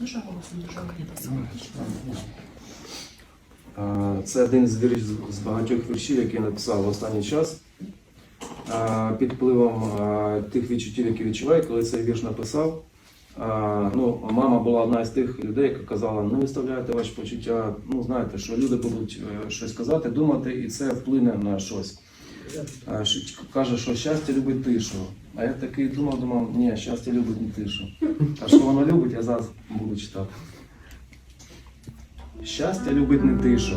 Дуже голосно, дуже активно. Е, Це один з вірш з багатьох віршів, які я написав в останній час. Під впливом тих відчуттів, які відчуваю, коли цей вірш написав. Ну, мама була одна з тих людей, яка казала, не виставляйте ваші почуття. Ну, знаєте, що люди будуть е, щось казати, думати, і це вплине на щось. Каже, що щастя любить тишу. А я такий думав, думав, ні, щастя любить не тишу. А що воно любить, я зараз буду читати. Щастя любить не тишу.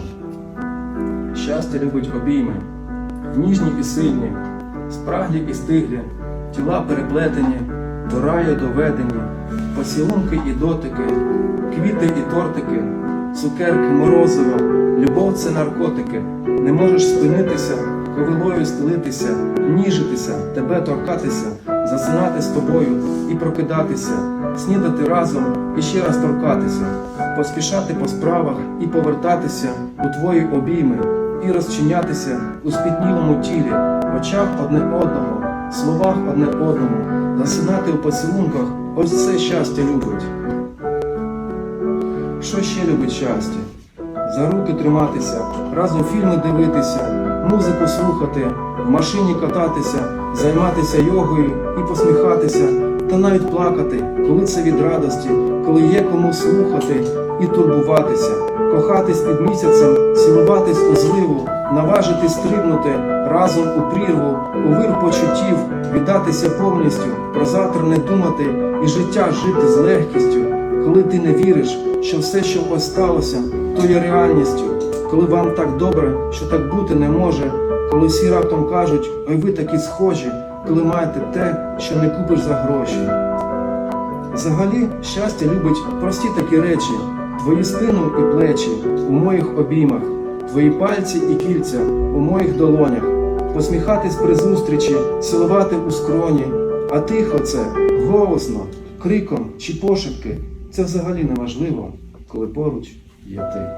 Щастя любить обійми, ніжні і сильні, спраглі і стиглі, тіла переплетені, до раю доведені, поцілунки і дотики, квіти і тортики, цукерки, морозиво, любов це наркотики, не можеш спинитися, ковилою стелитися, ніжитися, тебе торкатися, засинати з тобою і прокидатися, снідати разом і ще раз торкатися, поспішати по справах і повертатися у твої обійми і розчинятися у спітнілому тілі, очах одне одного, словах одне одному, засинати у поцілунках, ось це щастя любить. Що ще любить щастя? За руки триматися, разом фільми дивитися, музику слухати, в машині кататися, займатися йогою і посміхатися, та навіть плакати, коли це від радості, коли є кому слухати і турбуватися, кохатись під місяцем, цілуватись у зливу, наважитись стрибнути разом у прірву, у вир почуттів, віддатися повністю, про завтра не думати і життя жити з легкістю коли ти не віриш, що все, що ось сталося, то є реальністю, коли вам так добре, що так бути не може, коли всі раптом кажуть, ой ви такі схожі, коли маєте те, що не купиш за гроші. Взагалі, щастя любить прості такі речі, твою спину і плечі у моїх обіймах, твої пальці і кільця у моїх долонях, посміхатись при зустрічі, цілувати у скроні, а тихо це, голосно, криком чи пошепки, це взагалі не важливо, коли поруч є ти.